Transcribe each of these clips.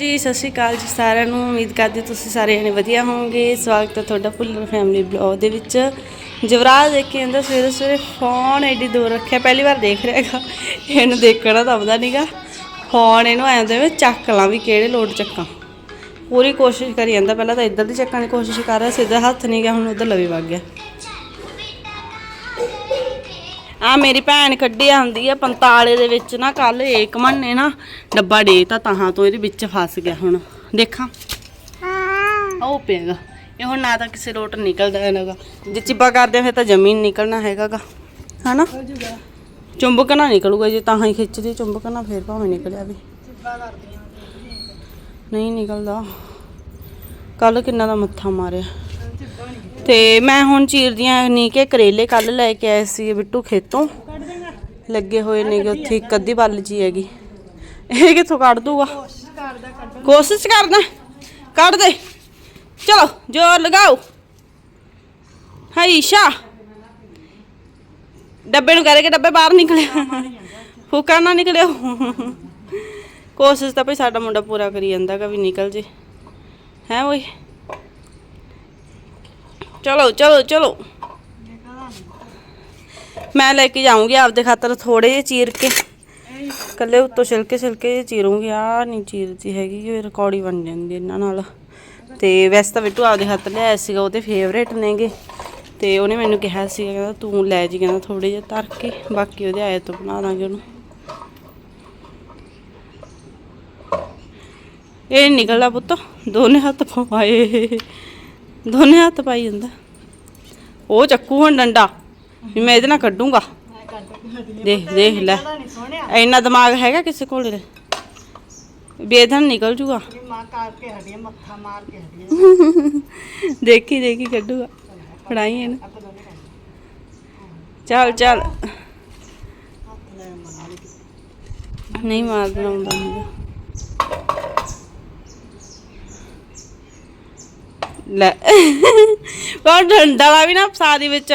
ਜੀ, ਸਤਿ ਸ਼੍ਰੀ ਅਕਾਲ ਜੀ ਸਾਰਿਆਂ ਨੂੰ। ਉਮੀਦ ਕਰਦੀ ਤੁਸੀਂ ਸਾਰੇ ਜਣੇ ਵਧੀਆ ਹੋਵੋਗੇ। ਸਵਾਗਤ ਹੈ ਤੁਹਾਡਾ ਫੁੱਲਰ ਫੈਮਿਲੀ ਬਲੌਗ ਦੇ ਵਿੱਚ। ਜਵਰਾਜ ਦੇਖ ਕੇ ਜਾਂਦਾ ਸਵੇਰੇ ਸਵੇਰੇ ਫੋਨ ਐਡੀ ਦੂਰ ਰੱਖਿਆ। ਪਹਿਲੀ ਵਾਰ ਦੇਖ ਰਿਹਾ ਹੈਗਾ। ਇਹਨੂੰ ਦੇਖਣਾ ਤਾਂ ਆਉਂਦਾ ਨਹੀਂਗਾ ਫੋਨ ਇਹਨੂੰ ਐਂ ਦੇ ਵਿੱਚ ਚੱਕ ਲਾਂ ਵੀ ਕਿਹੜੇ ਲੋਡ ਚੱਕਾਂ। ਪੂਰੀ ਕੋਸ਼ਿਸ਼ ਕਰੀ ਜਾਂਦਾ। ਪਹਿਲਾਂ ਤਾਂ ਇੱਧਰ ਦੀ ਚੱਕਣ ਦੀ ਕੋਸ਼ਿਸ਼ ਕਰ ਰਿਹਾ। ਸਿੱਧਾ ਹੱਥ ਨਹੀਂ ਗਿਆ, ਹੁਣ ਉਧਰ ਲਵੇ ਵਗ ਗਿਆ। ਆ ਮੇਰੀ ਭੈਣ ਕੱਢੀ ਆਉਂਦੀ ਆ ਪੰਤਾਲੇ ਦੇ ਵਿੱਚ ਨਾ ਕੱਲ ਏਕਮਨ ਨੇ ਨਾ ਡੱਬਾ ਦੇਤਾ ਤਾਹਾਂ ਤੋਂ ਇਹਦੇ ਵਿੱਚ ਫਸ ਗਿਆ ਹੁਣ। ਦੇਖਾਂ। ਉਹ ਪਿਆਗਾ ਇਹ ਹੁਣ ਨਾ ਤਾਂ ਕਿਸੇ ਰੋਟ ਨਿਕਲਦਾ ਹੈਗਾ। ਜੇ ਚਿੱਬਾ ਕਰਦੇ ਫਿਰ ਤਾਂ ਜ਼ਮੀਨ ਨਿਕਲਣਾ ਹੈਗਾਗਾ। ਹਨਾ? ਚੁੰਬਕ ਨਾ ਨਿਕਲੂਗਾ ਜੇ ਤਾਂ ਹੀ ਖਿੱਚਦੀ ਚੁੰਬਕ ਨਾ ਫੇਰ ਭਾਵੇਂ ਨਿਕਲਿਆ ਵੀ। ਨਹੀਂ ਨਿਕਲਦਾ। ਕੱਲ ਕਿੰਨਾ ਦਾ ਮੱਥਾ ਮਾਰਿਆ। ਤੇ ਮੈਂ ਹੁਣ ਚੀਰਦੀਆਂ ਨਹੀਂ ਕਿ ਕਰੇਲੇ ਕੱਲ ਲੈ ਕੇ ਆਏ ਸੀ ਬਿੱਟੂ ਖੇਤੋਂ। ਲੱਗੇ ਹੋਏ ਨੇਗੇ ਉੱਥੇ ਇੱਕ ਅੱਧੀ ਬੱਲ ਜੀ ਹੈਗੀ। ਇਹ ਕਿੱਥੋਂ ਕੱਢ ਦੂਗਾ ਕੋਸ਼ਿਸ਼ ਕਰਦਾ। ਕੱਢ ਦੇ। ਚਲੋ, ਜ਼ੋਰ ਲਗਾਓ। ਹਾਈ ਈਸ਼ਾ ਡੱਬੇ ਨੂੰ ਕਰੇ ਕਿ ਡੱਬੇ ਬਾਹਰ ਨਿਕਲੇ। ਫੂਕਾ ਨਾ ਨਿਕਲਿਆ ਕੋਸ਼ਿਸ਼ ਤਾਂ ਭਈ ਸਾਡਾ ਮੁੰਡਾ ਪੂਰਾ ਕਰੀ ਜਾਂਦਾ ਕਿ ਵੀ ਨਿਕਲ ਜੇ। ਹੈ ਓਏ ਚਲੋ ਚਲੋ ਚਲੋ। ਮੈਂ ਲੈ ਕੇ ਜਾਊਂਗੀ ਆਪਦੇ ਖਾਤਰ ਥੋੜੇ ਜਿਹੇ ਚੀਰ ਕੇ। ਕੱਲੇ ਉੱਤੋਂ ਛਿਲਕੇ ਛਿਲਕੇ ਜਿਹੇ ਚੀਰੂੰਗੀ। ਆ ਨਹੀਂ ਚੀਰਦੀ ਹੈਗੀ ਇਹ ਰਿਕਾਰਡੀ ਬਣ ਜਾਂਦੀ ਇਹਨਾਂ ਨਾਲ। ਤੇ ਵੈਸੇ ਤਾਂ ਬਿੱਟੂ ਆਪਦੇ ਖਾਤਰ ਲਿਆਇਆ ਸੀਗਾ ਉਹਦੇ ਫੇਵਰੇਟ ਨੇਗੇ। ਤੇ ਉਹਨੇ ਮੈਨੂੰ ਕਿਹਾ ਸੀਗਾ, ਕਹਿੰਦਾ ਤੂੰ ਲੈ ਜੀ, ਕਹਿੰਦਾ ਥੋੜੇ ਜਿਹੇ ਤਰ ਕੇ, ਬਾਕੀ ਉਹਦੇ ਆਏ ਤੋਂ ਬਣਾ ਦਾਂਗੇ ਉਹਨੂੰ। ਇਹ ਨੀ ਨਿਕਲਦਾ ਪੁੱਤ, ਦੋਨੇ ਹੱਥ ਪਵਾਏ। ਦੋਨੇ ਹੱਥ ਪਾਈ ਜਾਂਦਾ। ਉਹ ਚੱਕੂ ਹੁਣ ਡੰਡਾ, ਵੀ ਮੈਂ ਇਹਦੇ ਨਾਲ ਕੱਢੂੰਗਾ। ਦੇਖ ਦੇਖ ਲੈ, ਇੰਨਾ ਦਿਮਾਗ ਹੈਗਾ ਕਿਸੇ ਕੋਲ ਬੇਧਨ ਨਿਕਲ ਜੂਗਾ ਮਾਂ ਕਰਕੇ ਹਟੀਆਂ ਮੱਥਾ ਮਾਰ ਕੇ ਹਟੀਆਂ ਦੇਖੀ ਦੇਖੀ ਕੱਢੂਗਾ। ਫੜਾਈ ਇਹਨੂੰ। ਚੱਲ ਚੱਲ। ਨਹੀਂ ਮਾਰਨਾ ਹੁੰਦਾ ਲੈ। ਕੌਣ ਡੰਡਾ ਵਾ ਵੀ ਨਾ ਫਸਾ ਦੀ ਵਿੱਚ।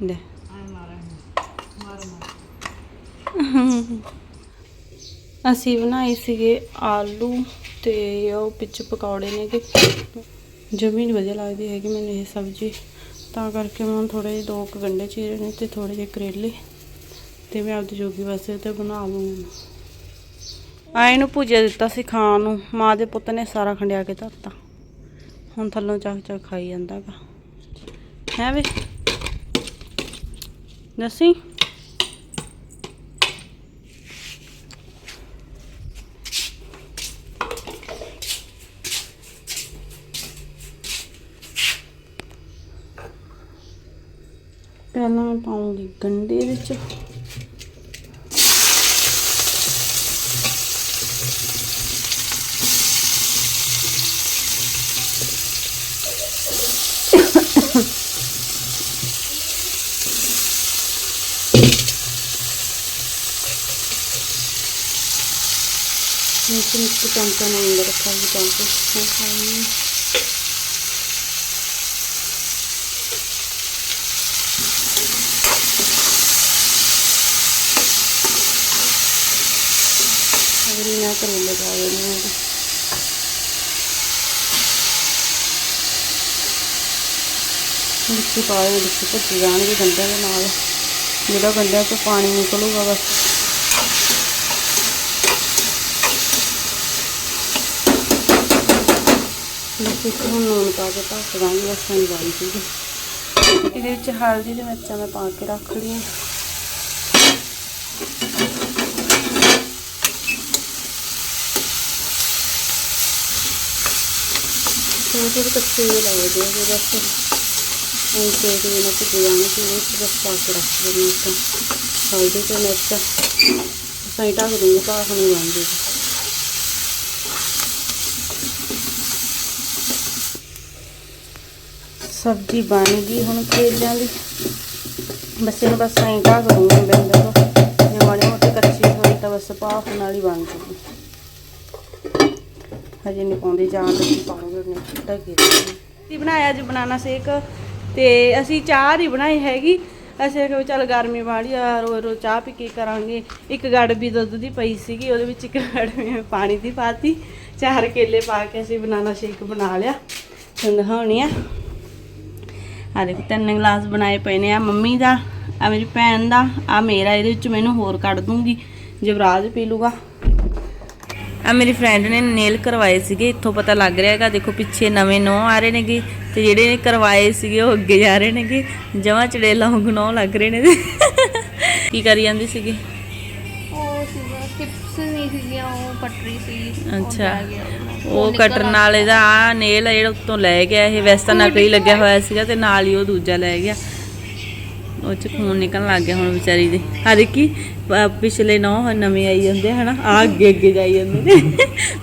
ਲੈ। ਅਸੀਂ ਬਣਾਏ ਸੀਗੇ ਆਲੂ ਤੇ ਉਹ ਵਿੱਚ ਪਕੌੜੇ ਨੇ ਕਿ ਜਮੀ ਵਧੀਆ ਲੱਗਦੀ ਹੈਗੀ ਮੈਨੂੰ ਇਹ ਸਬਜ਼ੀ। ਤਾਂ ਕਰਕੇ ਮੈਂ ਥੋੜੇ ਜਿਹੇ ਦੋ ਕੁ ਗੰਡੇ ਚੀਰੇ ਨੇ ਤੇ ਥੋੜੇ ਜਿਹੇ ਕਰੇਲੇ ਤੇ ਮੈਂ ਆਪਦੀ ਜੋਗੀ ਵਾਸਤੇ ਤੇ ਬਣਾ ਲੂੰਗੀ ਆਏ ਨੂੰ ਭੁਜਿਆ ਦਿੱਤਾ ਸੀ ਖਾਣ ਨੂੰ। ਮਾਂ ਦੇ ਪੁੱਤ ਨੇ ਸਾਰਾ ਖੰਡਿਆ ਕੇ ਧਰਤਾ। ਹੁਣ ਥੱਲੋਂ ਚੱਕ ਚੱਕ ਖਾਈ ਜਾਂਦਾਗਾ ਹੈ ਵੇ? ਦੱਸੀ? ਪਹਿਲਾਂ ਮੈਂ ਪਾਉਂਗੀ ਗੰਡੇ ਵਿੱਚ। ਨੀਚੇ ਨੀਚੇ ਚਮਚਾ ਨਾਲ ਅੰਦਰ ਰੱਖਾ ਹੈ ਚਮਚਾ ਹਾਂ ਖਾਣੀ ਅਗਲੀ ਨਾ ਕਰੇਲੇ ਪਾ ਦੇਣੀ ਹੈ ਮਿੱਟੀ ਪਾ ਦੇ ਵਿੱਚ ਭੱਜੀ ਜਾਣਗੇ ਗੰਡਿਆਂ ਦੇ ਨਾਲ ਵਿੱਚ ਹੁਣ ਲੂਣ ਪਾ ਕੇ ਢੱਕ ਦਾਂਗੇ, ਬਸ ਨਹੀਂ ਬਣ ਜੂਗੀ। ਇਹਦੇ ਵਿੱਚ ਹਲਦੀ ਤੇ ਮਿਰਚਾਂ ਮੈਂ ਪਾ ਕੇ ਰੱਖ ਲਈਆਂ। ਥੋੜੇ ਥੋੜੇ ਕੱਚੇ ਜਿਹੇ ਲਾਏ ਦੇ ਆ ਬਸ ਹੁਣ ਤੇ ਤੇ ਨਾ ਕਿ ਜਾਣੇ ਕਿ ਉਹ ਬਸ ਪਾ ਕੇ ਰੱਖ ਦੇਣੀ ਇੱਕ ਹਲਦੀ ਤੇ ਮਿਰਚ, ਸਾਈ ਢੱਕ ਦੂੰਗੀ, ਤਾਂ ਹੁਣ ਬਣ ਜੂਗੀ। ਸਬਜ਼ੀ ਬਣ ਗਈ ਹੁਣ ਕਰੇਲਿਆਂ ਦੀ। ਬਸ ਇਹਨੂੰ ਬਸ ਐਂ ਢੱਕ ਦੂੰਗੀ ਬੰਦੇ ਨੂੰ ਜੇ ਮਾੜੀ ਮੋਟੀ ਕੱਚੀ ਹੋਈ ਤਾਂ ਬਸ ਭਾਫ ਨਾਲ ਹੀ ਬਣ ਜੂਗੀ। ਹਜੇ ਨਹੀਂ ਪਾਉਂਦੇ ਜਾਣ ਲੱਗੀ ਪਾਉਂਗੇ ਉਹਨੇ ਢੱਕੇ ਦੀ ਬਣਾਇਆ ਜੀ ਬਨਾਨਾ ਸ਼ੇਕ ਤੇ ਅਸੀਂ ਚਾਹ ਨਹੀਂ ਬਣਾਈ ਹੈਗੀ। ਅਸੀਂ ਕਿਹਾ ਵੀ ਚੱਲ ਗਰਮੀ ਵਾਲੀ ਆ, ਰੋ ਰੋ ਚਾਹ ਪੀ ਕੇ ਕਰਾਂਗੇ। ਇੱਕ ਗੜਬੀ ਦੁੱਧ ਦੀ ਪਈ ਸੀਗੀ, ਉਹਦੇ ਵਿੱਚ ਇੱਕ ਗੜਬੀ ਪਾਣੀ ਦੀ ਪਾਤੀ। ਚਾਰ ਕੇਲੇ ਪਾ ਕੇ ਅਸੀਂ ਬਨਾਨਾ ਸ਼ੇਕ ਬਣਾ ਲਿਆ। ਤੁਹਾਨੂੰ ਦਿਖਾਉਣੀ ਆ। ਆ ਦੇਖੋ ਤਿੰਨ ਗਲਾਸ ਬਣਾਏ ਪਏ ਨੇ ਆ ਮੰਮੀ ਦਾ ਆ ਮੇਰੀ ਭੈਣ ਦਾ ਆ ਮੇਰਾ ਇਹਦੇ ਵਿੱਚ ਮੈਨੂੰ ਹੋਰ ਕੱਢ ਦੂੰਗੀ ਜਵਰਾਜ ਪੀ ਲੂਗਾ। ਆ ਮੇਰੀ ਫਰੈਂਡ ਨੇ ਨੇਲ ਕਰਵਾਏ ਸੀਗੇ ਇੱਥੋਂ ਪਤਾ ਲੱਗ ਰਿਹਾ ਹੈਗਾ ਦੇਖੋ ਪਿੱਛੇ ਨਵੇਂ ਨੌ ਆ ਰਹੇ ਨੇਗੇ ਤੇ ਜਿਹੜੇ ਨੇ ਕਰਵਾਏ ਸੀਗੇ ਉਹ ਅੱਗੇ ਜਾ ਰਹੇ ਨੇਗੇ ਜਮਾਂ ਚੜੇਲਾ ਵਾਂਗੂ ਨੌ ਲੱਗ ਰਹੇ ਨੇ। ਕੀ ਕਰੀ ਜਾਂਦੀ ਸੀਗੀ? ਉਹ ਸੀਗਾ ਟਿਪਸ ਨਹੀਂ ਸੀਗੀਆਂ ਉਹ ਪਟਰੀ ਸੀ ਅੱਛਾ। ਉਹ। ਕਟਰ ਨਾਲ ਇਹਦਾ ਆ ਨੇਲ ਜਿਹੜਾ ਉੱਤੋਂ ਲੈ ਗਿਆ ਇਹ ਵੈਸੇ ਤਾਂ ਨਕਲੀ ਲੱਗਿਆ ਹੋਇਆ ਸੀਗਾ ਤੇ ਨਾਲ ਹੀ ਉਹ ਦੂਜਾ ਲੈ ਗਿਆ। ਉਹ ਚ ਖੂਨ ਨਿਕਲਣ ਲੱਗ ਗਿਆ ਹੁਣ ਵਿਚਾਰੀ ਦੇ। ਦੇਖੀ ਪ- ਪਿਛਲੇ ਨੌ ਨਵੇਂ ਆਈ ਜਾਂਦੇ ਹਨਾ? ਆ ਅੱਗੇ ਅੱਗੇ ਜਾਈ ਜਾਂਦੇ ਨੇ।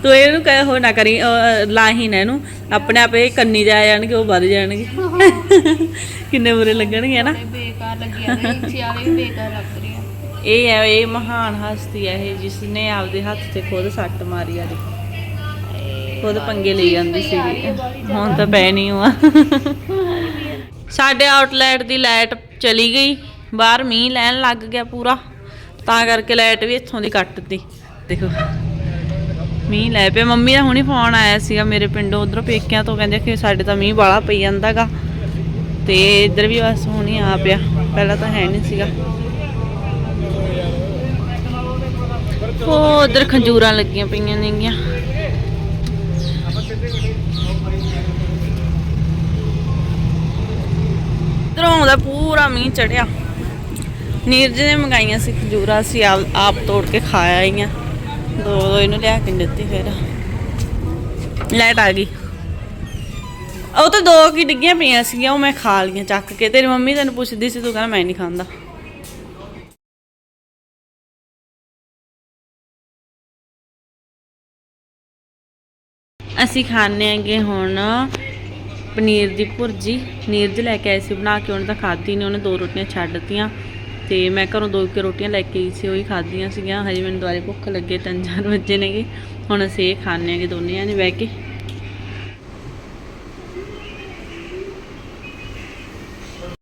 ਤੂੰ ਇਹਨੂੰ ਕਹੇ ਹੋ ਨਾ ਕਰੀ ਲਾਹੀ ਨਾ ਇਹਨੂੰ। ਆਪਣੇ ਆਪ ਇਹ ਕੰਨੀ ਜਾ ਜਾਣਗੇ ਉਹ ਵੱਧ ਜਾਣਗੇ। ਕਿੰਨੇ ਬੁਰੇ ਲੱਗਣਗੇ ਹਨਾ? ਬੜੇ ਬੇਕਾਰ ਲੱਗਿਆ ਨੇ ਸਿਆਰੇ ਵੀ ਬੇਕਾਰ ਲੱਗ ਰਹੀ ਆ। ਇਹ ਹੈ ਇਹ ਮਹਾਨ ਹਸਤੀ ਹੈ ਇਹ ਜਿਸ ਨੇ ਆਪਦੇ ਹੱਥ ਤੇ ਖੁਦ ਸੱਟ ਮਾਰੀ ਆ ਦੇਖੋ। ਖੁਦ ਪੰਗੇ ਲਈ ਜਾਂਦੀ ਸੀਗੀ। ਹੁਣ ਤਾਂ ਪੈ ਨਹੀਂ ਹੁਆ। ਸਾਡੇ ਆਊਟਲੈਟ ਦੀ ਲਾਈਟ ਚਲੀ ਗਈ ਬਾਹਰ ਮੀਂਹ ਲੈਣ ਲੱਗ ਗਿਆ ਪੂਰਾ। ਤਾਂ ਕਰਕੇ ਲਾਈਟ ਵੀ ਇੱਥੋਂ ਦੀ ਕੱਟਤੀ। ਦੇਖੋ ਮੀਂਹ ਲੈ ਪਿਆ। ਮੰਮੀ ਦਾ ਹੁਣੀ ਫੋਨ ਆਇਆ ਸੀਗਾ ਮੇਰੇ ਪਿੰਡੋਂ ਉਧਰੋਂ ਪੇਕਿਆਂ ਤੋਂ। ਕਹਿੰਦੇ ਕਿ ਸਾਡੇ ਤਾਂ ਮੀਂਹ ਬਾਲਾ ਪਈ ਜਾਂਦਾਗਾ। ਤੇ ਇੱਧਰ ਵੀ ਬਸ ਹੁਣੀ ਆ ਪਿਆ। ਪਹਿਲਾਂ ਤਾਂ ਹੈ ਨਹੀਂ ਸੀਗਾ। ਉਹ ਉਧਰ ਖੰਜੂਰਾਂ ਲੱਗੀਆਂ ਪਈਆਂ ਨੇਗੀਆਂ। ਇਧਰੋਂ ਆਉਂਦਾ, ਪੂਰਾ ਮੀਂਹ ਚੜਿਆ। ਨੀਰਜ ਨੇ ਮੰਗਾਈਆਂ ਸੀ ਖੰਜੂਰਾਂ, ਅਸੀਂ ਆਪ ਤੋੜ ਕੇ ਖਾ ਆਈਆਂ। ਦੋ ਦੋ ਇਹਨੂੰ ਲਿਆ ਕੇ ਦਿੱਤੀ ਫਿਰ। ਲਾਈਟ ਆ ਗਈ। ਉਹ ਤਾਂ ਦੋ ਕੀ ਡਿੱਗੀਆਂ ਪਈਆਂ ਸੀਗੀਆਂ, ਉਹ ਮੈਂ ਖਾ ਲੀਆਂ ਚੱਕ ਕੇ। ਤੇਰੀ ਮੰਮੀ ਤੈਨੂੰ ਪੁੱਛਦੀ ਸੀ, ਤੂੰ ਕਹਿੰਦਾ ਮੈਂ ਨਹੀਂ ਖਾਂਦਾ। ਅਸੀਂ ਖਾਣੇ ਆਂਗੇ ਹੁਣ ਪਨੀਰ ਦੀ ਭੁਰਜੀ ਨੀਰਜ ਲੈ ਕੇ ਆਏ ਸੀ, ਬਣਾ ਕੇ ਉਹਨੇ ਤਾਂ ਖਾਧੀ ਨਹੀਂ ਉਹਨੇ ਦੋ ਰੋਟੀਆਂ ਛੱਡ ਦਿੱਤੀਆਂ। ਤੇ ਮੈਂ ਘਰੋਂ ਦੋ ਕਿ ਰੋਟੀਆਂ ਲੈ ਕੇ ਆਈ ਸੀ, ਉਹੀ ਖਾਧੀਆਂ ਸੀਗੀਆਂ। ਹਜੇ ਮੈਨੂੰ ਦੁਬਾਰੇ ਭੁੱਖ ਲੱਗੇ, ਤਿੰਨ ਚਾਰ ਵਜੇ ਨੇਗੇ। ਹੁਣ ਅਸੀਂ ਇਹ ਖਾਣੇ ਆਂਗੇ ਦੋਨੇ ਜਾਣੇ ਬਹਿ ਕੇ।